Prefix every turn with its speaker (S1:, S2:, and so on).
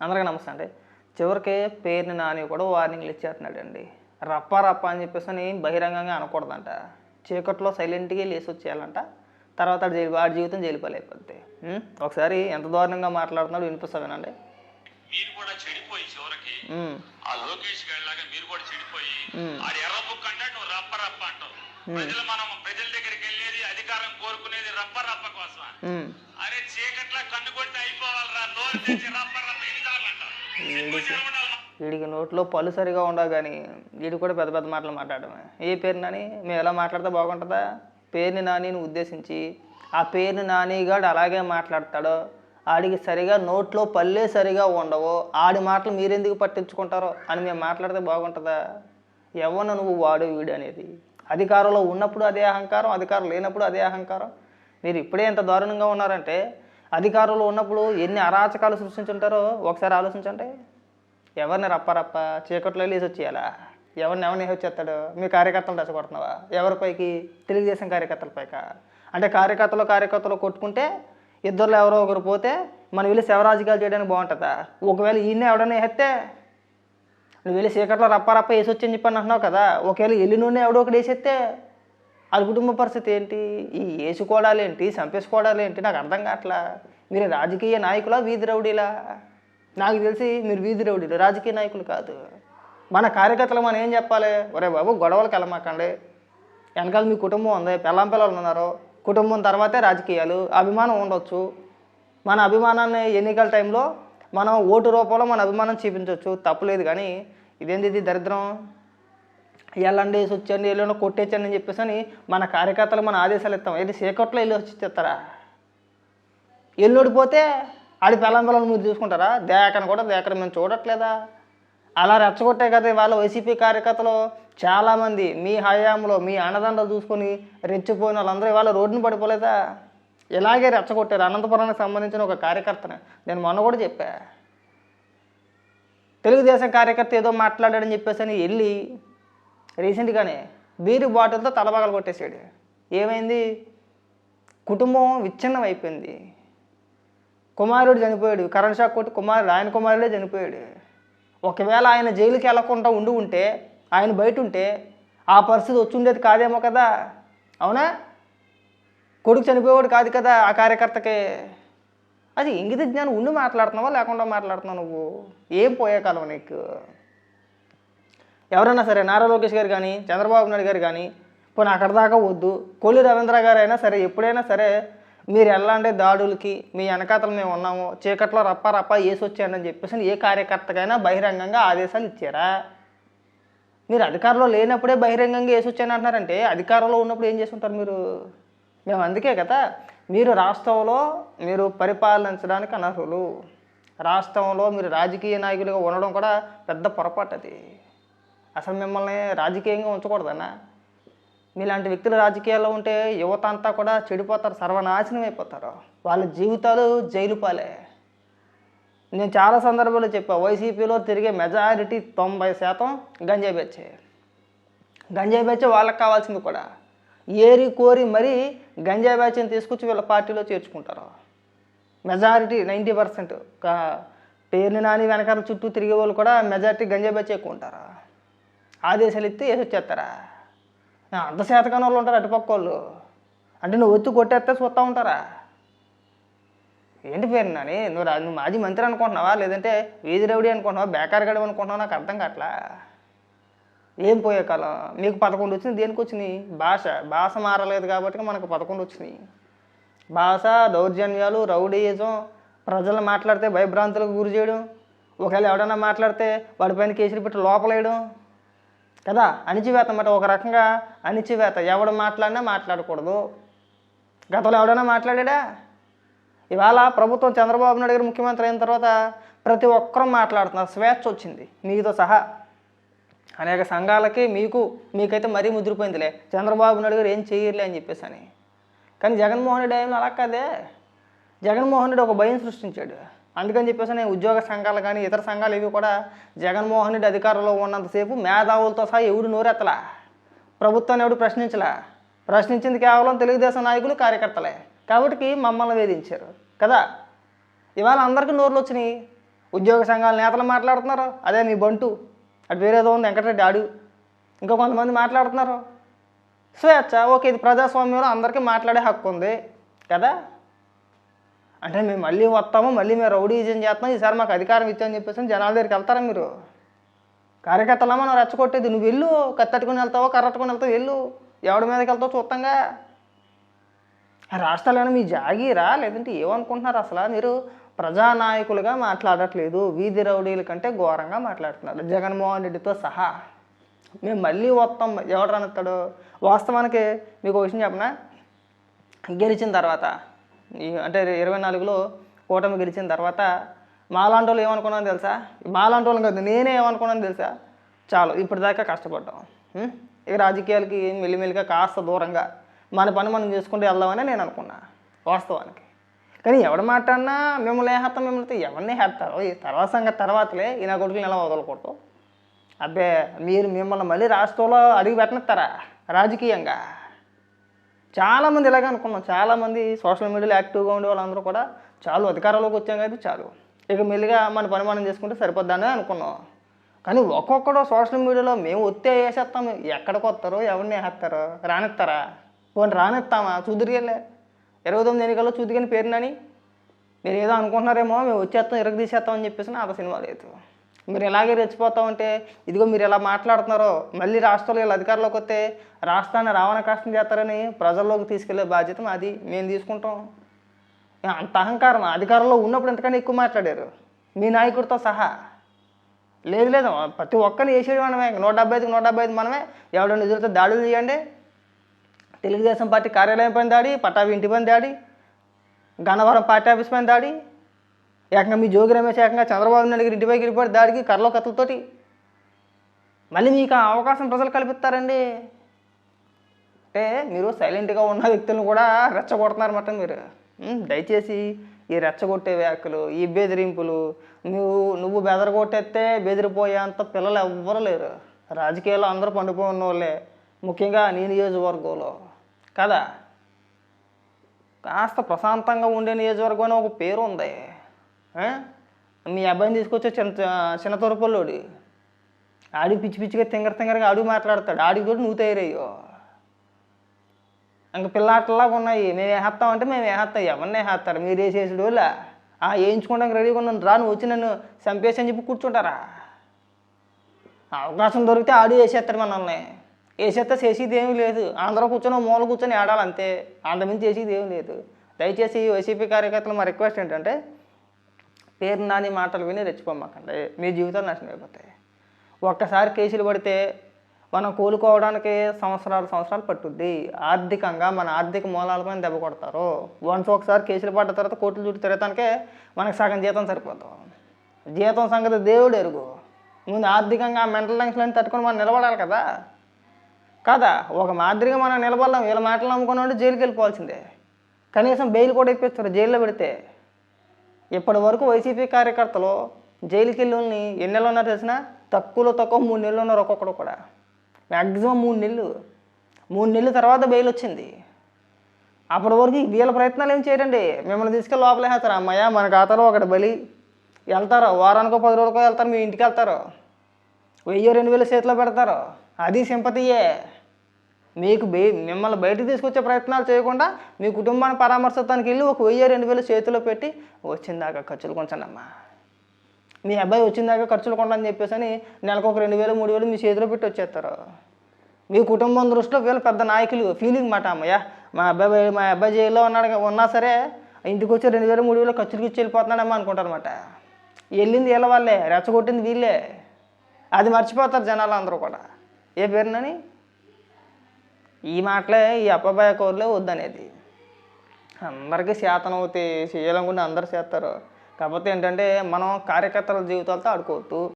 S1: అందరికీ నమస్తే అండి. చివరికి పేరుని నాని కూడా వార్నింగ్లు ఇచ్చేస్తున్నాడు అండి రప్ప రప్ప అని చెప్పేసి అని బహిరంగంగా అనకూడదంట. చీకట్లో సైలెంట్గా లేసి వచ్చేయాలంట. తర్వాత జైలు వాడి జీవితం జైలు పాలైపోద్ది? ఒకసారి ఎంత దారుణంగా మాట్లాడుతున్నాడు వినిపిస్తా వినండి
S2: మీరు కూడా చెడిపోయి చివరికి
S1: ఉం.
S2: ఆ లోకేష్ గారిలాగా మీరు కూడా చెడిపోయి
S1: మ్మ్.
S2: ఆడు ఎర్ర బుక్ అంటే నువ్వు రప్ప రప్ప అంటావు ప్రజలు మనం ప్రజల దగ్గరికి వెళ్ళేది అధికారం కోరుకునేది రప్ప రప్ప కోసం
S1: ఉం.
S2: అరే చీకట్లా కన్ను కొట్టి అయిపోవాలరా నోరు తెచ్చి రప్ప రప్ప వీడికి
S1: వీడికి నోట్లో పళ్ళు సరిగా ఉండవు కానీ వీడు కూడా పెద్ద పెద్ద మాటలు మాట్లాడమే ఏ పేరు నాని? మేము ఎలా మాట్లాడితే బాగుంటుందా? పేరుని నానిని ఉద్దేశించి ఆ పేరుని నానిగాడు అలాగే మాట్లాడతాడో ఆడికి సరిగా నోట్లో పళ్ళే సరిగా ఉండవు ఆడి మాటలు మీరెందుకు పట్టించుకుంటారో అని మేము మాట్లాడితే బాగుంటుందా? ఎవరు నువ్వు వాడు వీడు అనేది? అధికారంలో ఉన్నప్పుడు అదే అహంకారం అధికారం లేనప్పుడు అదే అహంకారం. మీరు ఇప్పుడే ఎంత దారుణంగా ఉన్నారంటే అధికారంలో ఉన్నప్పుడు ఎన్ని అరాచకాలు సృష్టించుంటారో ఒకసారి ఆలోచించండి. ఎవరిని రప్పరప్ప చీకట్లో వేసి వచ్చేయాలా? ఎవరిని ఎవరిని వచ్చేస్తాడు మీ కార్యకర్తలు దశకొడుతున్నావా ఎవరి పైకి? తెలుగుదేశం కార్యకర్తల పైక? అంటే కార్యకర్తలు కార్యకర్తలు కొట్టుకుంటే ఇద్దరులో ఎవరో ఒకరు పోతే మనం వెళ్ళి శవరాజకీయాలు చేయడానికి బాగుంటుందా? ఒకవేళ ఈయన ఎవడన్నా వేస్తే నువ్వు వెళ్ళి చీకట్లో రప్పరప్ప వేసి వచ్చి అని చెప్పని అంటున్నావు కదా. ఒకవేళ వెళ్ళి నూనె ఎవడో ఒకటి వేసేస్తే వాళ్ళ కుటుంబ పరిస్థితి ఏంటి? ఈ వేసుకోవడాలు ఏంటి చంపేసుకోవడాలు ఏంటి నాకు అర్థం కావట్లా. మీరు రాజకీయ నాయకులా వీధి రౌడీలా? నాకు తెలిసి మీరు వీధి రౌడీలు రాజకీయ నాయకులు కాదు. మన కార్యకర్తలు మనం ఏం చెప్పాలి? ఒరే బాబు గొడవలకు వెళ్ళమాకండి వెనకాల మీ కుటుంబం ఉంది పిల్లం పిల్లలు ఉన్నారు. కుటుంబం తర్వాతే రాజకీయాలు అభిమానం ఉండొచ్చు. మన అభిమానాన్ని ఎన్నికల టైంలో మనం ఓటు రూపంలో మన అభిమానం చూపించవచ్చు తప్పులేదు కానీ ఇదేంది ఇది దరిద్రం? ఎల్లండి వేసి వచ్చండి ఎల్లుండి కొట్టేచ్చండి అని చెప్పేసి అని మన కార్యకర్తలు మన ఆదేశాలు ఇస్తాం. ఏది సీకట్లో వెళ్ళి వచ్చి చెప్తారా ఎల్లుడిపోతే ఆడి పిల్లం పిల్లలు మీరు చూసుకుంటారా? దేకను కూడా దేకర మేము చూడట్లేదా? అలా రెచ్చగొట్టే కదా వాళ్ళ వైసీపీ కార్యకర్తలు. చాలామంది మీ హయాంలో మీ అన్నదండలు చూసుకొని రెచ్చిపోయిన వాళ్ళందరూ ఇవాళ రోడ్డును పడిపోలేదా? ఇలాగే రెచ్చగొట్టారు. అనంతపురానికి సంబంధించిన ఒక కార్యకర్తని నేను మొన్న కూడా చెప్పా. తెలుగుదేశం కార్యకర్త ఏదో మాట్లాడాడని చెప్పేసి అని వెళ్ళి రీసెంట్గానే బీరు బాటిల్తో తలబగలు కొట్టేశాడు ఏమైంది? కుటుంబం విచ్ఛిన్నం అయిపోయింది. కుమారుడు చనిపోయాడు. కరెంట్ షాక్ కొట్టి కుమారుడు ఆయన కుమారుడే చనిపోయాడు. ఒకవేళ ఆయన జైలుకి వెళ్ళకుండా ఉండి ఉంటే ఆయన బయట ఉంటే ఆ పరిస్థితి వచ్చి ఉండేది కాదేమో కదా? అవునా? కొడుకు చనిపోయేవాడు కాదు కదా ఆ కార్యకర్తకి? అది ఇంగిత జ్ఞానం ఉండి మాట్లాడుతున్నావా లేకుండా మాట్లాడుతున్నావు నువ్వు? ఏం పోయే కాలం నీకు? ఎవరైనా సరే నారా లోకేష్ గారు కానీ చంద్రబాబు నాయుడు గారు కానీ పోనీ అక్కడ దాకా వద్దు. కొల్లి రవీంద్ర గారు అయినా సరే ఎప్పుడైనా సరే మీరు ఎలాంటి దాడులకి మీ వెనకాతలు మేము ఉన్నాము చీకట్లో రప్ప రప్ప వేసి వచ్చానని చెప్పేసి ఏ కార్యకర్తకైనా బహిరంగంగా ఆదేశాలు ఇచ్చారా? మీరు అధికారంలో లేనప్పుడే బహిరంగంగా వేసి వచ్చాను అంటున్నారంటే అధికారంలో ఉన్నప్పుడు ఏం చేస్తుంటారు మీరు? మేము అందుకే కదా మీరు రాష్ట్రంలో మీరు పరిపాలించడానికి అనర్హులు. రాష్ట్రంలో మీరు రాజకీయ నాయకులుగా ఉండడం కూడా పెద్ద పొరపాటు అది అసలు మిమ్మల్ని రాజకీయంగా ఉంచకూడదన్నా? మీలాంటి వ్యక్తులు రాజకీయాల్లో ఉంటే యువత అంతా కూడా చెడిపోతారు సర్వనాశనం అయిపోతారు. వాళ్ళ జీవితాలు జైలు పాలే. నేను చాలా సందర్భాల్లో చెప్పా వైసీపీలో తిరిగే మెజారిటీ తొంభై శాతం గంజాయి బెచ్చే. గంజాయి బెచ్చే వాళ్ళకి కావాల్సింది కూడా. ఏరి కోరి మరీ గంజాయి బ్యాచ్ని తీసుకొచ్చి వీళ్ళ పార్టీలో చేర్చుకుంటారు. మెజారిటీ నైంటీ పర్సెంట్ పేరుని నాని వెనకాల చుట్టూ తిరిగే వాళ్ళు కూడా మెజారిటీ గంజాయి బ్యాచ్ ఎక్కువ ఉంటారు. ఆదేశాలు ఇస్తే వేసి వచ్చేస్తారా అంత శాతకాని వాళ్ళు ఉంటారు అటుపక్క వాళ్ళు. అంటే నువ్వు ఒత్తి కొట్టేస్తే చూస్తూ ఉంటారా? ఏంటి పేరు నాని? నువ్వు రా- నువ్వు మాజీ మంత్రి అనుకుంటున్నావా? లేదంటే వీధి రౌడీ అనుకుంటున్నావా? బేకార్ గడవ అనుకుంటున్నావా? నాకు అర్థం కావట్లా? ఏం పోయే కాలం? మీకు పదకొండు వచ్చింది దేనికి వచ్చినాయి? భాష. భాష మారలేదు కాబట్టి మనకు పదకొండు వచ్చినాయి. భాష దౌర్జన్యాలు రౌడీయిజం ప్రజలు మాట్లాడితే భయభ్రాంతులకు గురి చేయడం ఒకవేళ ఎవడన్నా మాట్లాడితే వాడిపైన కేసులు పెట్టి లోపలేయడం కదా? అణిచివేత అన్నమాట ఒక రకంగా అణిచివేత. ఎవడు మాట్లాడినా మాట్లాడకూడదు. గతంలో ఎవడైనా మాట్లాడాడా? ఇవాళ ప్రభుత్వం చంద్రబాబు నాయుడు గారు ముఖ్యమంత్రి అయిన తర్వాత ప్రతి ఒక్కరూ మాట్లాడుతున్నారు. స్వేచ్ఛ వచ్చింది. మీతో సహా అనేక సంఘాలకి మీకు మీకైతే మరీ ముదిరిపోయిందిలే. చంద్రబాబు నాయుడు గారు ఏం చేయర్లే అని చెప్పేసి అని కానీ జగన్మోహన్ రెడ్డి అలా కాదే. జగన్మోహన్ రెడ్డి ఒక భయం సృష్టించాడు. అందుకని చెప్పేసి నేను ఉద్యోగ సంఘాలు కానీ ఇతర సంఘాలు ఇవి కూడా జగన్మోహన్ రెడ్డి అధికారంలో ఉన్నంతసేపు మేధావులతో సహా ఎవడు నోరెత్తలా? ప్రభుత్వాన్ని ఎవడు ప్రశ్నించలా? ప్రశ్నించింది కేవలం తెలుగుదేశం నాయకులు కార్యకర్తలే. కాబట్టి మమ్మల్ని వేధించారు కదా? ఇవాళ అందరికీ నోర్లు వచ్చినాయి. ఉద్యోగ సంఘాల నేతలు మాట్లాడుతున్నారు. అదే మీ బంటు. అటు వేరేదో ఉంది వెంకటరెడ్డి ఆడు. ఇంకా కొంతమంది మాట్లాడుతున్నారు. స్వేచ్ఛ. ఓకే ఇది ప్రజాస్వామ్యంలో అందరికీ మాట్లాడే హక్కు ఉంది కదా? అంటే మేము మళ్ళీ వస్తాము మళ్ళీ మేము రౌడీజం చేస్తాం ఈసారి మాకు అధికారం ఇచ్చామని చెప్పేసి జనాల దగ్గరికి వెళ్తారా మీరు? కార్యకర్తలా మనం రెచ్చగొట్టేది నువ్వు వెళ్ళు కత్తట్టుకుని వెళ్తావో కర్రట్టుకుని వెళ్తావు? వెళ్ళు. ఎవడి మీదకి వెళ్తావు చూస్తాంగా రాష్ట్రాలను మీ జాగీరా? లేదంటే ఏమనుకుంటున్నారు అసలు మీరు? ప్రజానాయకులుగా మాట్లాడట్లేదు వీధి రౌడీల కంటే ఘోరంగా మాట్లాడుతున్నారు జగన్మోహన్ రెడ్డితో సహా. మేము మళ్ళీ వస్తాం. ఎవడు రానెత్తాడు? వాస్తవానికి మీకు ఒక విషయం చెప్పనా? గెలిచిన తర్వాత. అంటే ఇరవై నాలుగులో కూటమి గెలిచిన తర్వాత మాలాంటి వాళ్ళు ఏమనుకున్నాను తెలుసా? మాలాంటి వాళ్ళని కాదు నేనే ఏమనుకున్నాను తెలుసా? చాలు ఇప్పటిదాకా కష్టపడ్డాం. ఇక రాజకీయాలకి మెల్లిమెల్లిగా కాస్త దూరంగా మన పని మనం చేసుకుంటూ వెళ్దామని నేను అనుకున్నా వాస్తవానికి. కానీ ఎవడు మాట్లాడినా మిమ్మల్ని వేస్తాం మిమ్మల్ని ఎవరిని వేస్తారు ఈ తర్వాత సంగతి తర్వాతలే ఈ నా కొడుకుని ఎలా వదలకూడదు? అబ్బే మీరు మిమ్మల్ని మళ్ళీ రాష్ట్రంలో అడిగి పెట్టనిస్తారా రాజకీయంగా. చాలామంది ఇలాగే అనుకున్నాం. చాలామంది సోషల్ మీడియాలో యాక్టివ్గా ఉండే వాళ్ళందరూ కూడా చాలు అధికారంలోకి వచ్చాం కదా చాలు. ఇక మెల్లిగా మన పని మనం చేసుకుంటే సరిపోద్దని అనుకున్నాం. కానీ ఒక్కొక్కడు సోషల్ మీడియాలో మేము ఒత్తే వేసేస్తాం ఎక్కడికి వస్తారో ఎవరిని వేసేస్తారో రానిస్తారా? పోనీ రానిస్తామా? చూదురుకెళ్ళే ఇరవై తొమ్మిది ఎన్నికల్లో చూదుకని పేరునని మీరు ఏదో అనుకుంటున్నారేమో మేము వచ్చేస్తాం ఇరగ తీసేస్తామని చెప్పేసి నా సినిమా లేదు. మీరు ఇలాగే రెచ్చిపోతూ ఉంటే ఇదిగో మీరు ఇలా మాట్లాడుతున్నారో మళ్ళీ రాష్ట్రంలో వీళ్ళు అధికారంలోకి వస్తే రాష్ట్రాన్ని రావణ కష్టం చేస్తారని ప్రజల్లోకి తీసుకెళ్ళే బాధ్యత మాది మేము తీసుకుంటాం. అంత అహంకారం అధికారంలో ఉన్నప్పుడు ఎంతకన్నా ఎక్కువ మాట్లాడారు. మీ నాయకుడితో సహా. లేదు లేదు ప్రతి ఒక్కరిని వేసేది మనమే. నూట డెబ్బై ఐదుకి నూట డెబ్బై ఐదు మనమే. ఎవడో నిధులతో దాడులు చేయండి. తెలుగుదేశం పార్టీ కార్యాలయం పైన దాడి పటాభి ఇంటి పైన దాడి గన్నవరం పార్టీ ఆఫీస్ పైన దాడి ఏకంగా మీ జోగి రమేష్ ఏకంగా చంద్రబాబు నాయుడు గారి ఇంటిపైకి వెళ్ళిపోయి దాడికి కర్రలో కత్తులతోటి. మళ్ళీ మీకు ఆ అవకాశం ప్రజలు కల్పిస్తారండి. అంటే మీరు సైలెంట్గా ఉన్న వ్యక్తులను కూడా రెచ్చగొడుతున్నారన్నమాట మీరు. దయచేసి ఈ రెచ్చగొట్టే వ్యాఖ్యలు ఈ బెదిరింపులు నువ్వు నువ్వు బెదరగొట్టేస్తే బెదిరిపోయేంత పిల్లలు ఎవ్వరు లేరు. రాజకీయాల్లో అందరూ పండిపోయి ఉన్న వాళ్ళే ముఖ్యంగా నీ నియోజకవర్గంలో. కదా? కాస్త ప్రశాంతంగా ఉండే నియోజకవర్గం అని ఒక పేరు ఉంది మీ అబ్బాయిని తీసుకొచ్చే చిన్న చిన్న తొరపల్లోడు. ఆడి పిచ్చి పిచ్చిగా తింగర తింగరగా ఆడు మాట్లాడతాడు. ఆడికి కూడా నువ్వు తయారయ్యో. ఇంక పిల్లాటలాగా ఉన్నాయి. మేము వేసేస్తాం అంటే మేము వేసేస్తాం ఎవరిని వేసేస్తారు మీరు వేసేసాడు వాళ్ళ ఆ వేయించుకోవడానికి రెడీగా ఉన్నాను. రా నువ్వు వచ్చి నన్ను చంపేసి అని చెప్పి కూర్చుంటారా? అవకాశం దొరికితే ఆడు వేసేస్తాడు మనల్ని. వేసేస్తే చేసేది ఏమీ లేదు. అందరూ కూర్చొని మూల కూర్చొని ఆడాలంతే. అంతే అంతమించి చేసేది ఏమీ లేదు. దయచేసి వైసీపీ కార్యకర్తలు మా రిక్వెస్ట్ ఏంటంటే పేరు నాని మాటలు విని రెచ్చిపోమ్మకండి మీ జీవితాలు నాశనం అయిపోతాయి. ఒక్కసారి కేసులు పడితే మనం కోలుకోవడానికి సంవత్సరాలు సంవత్సరాలు పట్టుద్ది. ఆర్థికంగా మన ఆర్థిక మూలాలపైన దెబ్బ కొడతారు. వన్స్ ఒకసారి కేసులు పడ్డ తర్వాత కోట్లు చుట్టూ తిరగటానికే మనకి సగం జీతం సరిపోతాం. జీతం సంగతి దేవుడు ఎరుగు. ముందు ఆర్థికంగా మెంటల్ టెన్షన్ తట్టుకొని మనం నిలబడాలి కదా. కాదా? ఒక మాదిరిగా మనం నిలబడలేం. వీళ్ళ మాటలు నమ్ముకున్నాడు జైలుకి వెళ్ళిపోవాల్సిందే కనీసం బెయిల్ కూడా ఇప్పిస్తారు జైల్లో పెడితే. ఇప్పటి వరకు వైసీపీ కార్యకర్తలు జైలుకి వెళ్ళి ఎన్ని నెలలు ఉన్నారు తెలిసిన? తక్కువలో తక్కువ మూడు నెలలు ఉన్నారు ఒక్కొక్కడు కూడా. మ్యాక్సిమం మూడు నెలలు. మూడు నెలల తర్వాత బెయిల్ వచ్చింది. అప్పటి వరకు వీళ్ళ ప్రయత్నాలు ఏం చేయరండి? మిమ్మల్ని తీసుకెళ్ళి లోపలే వేస్తారు? అమ్మయ్య మన ఖాతాలో ఒకటి బలి వెళ్తారు. వారానికో పది రోజులకో వెళ్తారు మీ ఇంటికి వెళ్తారు. వెయ్యి రెండు వేలు చేతిలో పెడతారు. అది సింపతియే. మీకు బే మిమ్మల్ని బయటకు తీసుకొచ్చే ప్రయత్నాలు చేయకుండా మీ కుటుంబాన్ని పరామర్శించడానికి వెళ్ళి ఒక వెయ్యి రెండు వేలు చేతిలో పెట్టి వచ్చిందాకా ఖర్చులు కొంచండమ్మా. మీ అబ్బాయి వచ్చిందాకా ఖర్చులు కొండని చెప్పేసి అని నెలకు ఒక రెండు వేలు మూడు వేలు మీ చేతిలో పెట్టి వచ్చేస్తారు. మీ కుటుంబం దృష్టిలో వీళ్ళు పెద్ద నాయకులు ఫీలింగ్ మాట అమ్మయ్య. మా అబ్బాయి మా అబ్బాయి జైల్లో ఉన్నాడు ఉన్నా సరే ఇంటికి వచ్చి రెండు వేలు మూడు వేలు ఖర్చులకి ఇచ్చి వెళ్ళిపోతున్నాడమ్మా అనుకుంటారనమాట వెళ్ళింది వీళ్ళ వాళ్ళే రెచ్చగొట్టింది వీళ్ళే. అది మర్చిపోతారు జనాలు అందరూ కూడా. ఏ పేరునని? ఈ మాటలే ఈ అప్పబాయ కోర్లే వద్దనేది. అందరికీ శాతం అవుతాయి చేయాలనుకుంటే అందరు చేస్తారు. కాకపోతే ఏంటంటే మనం కార్యకర్తల జీవితాలతో ఆడుకోవద్దు.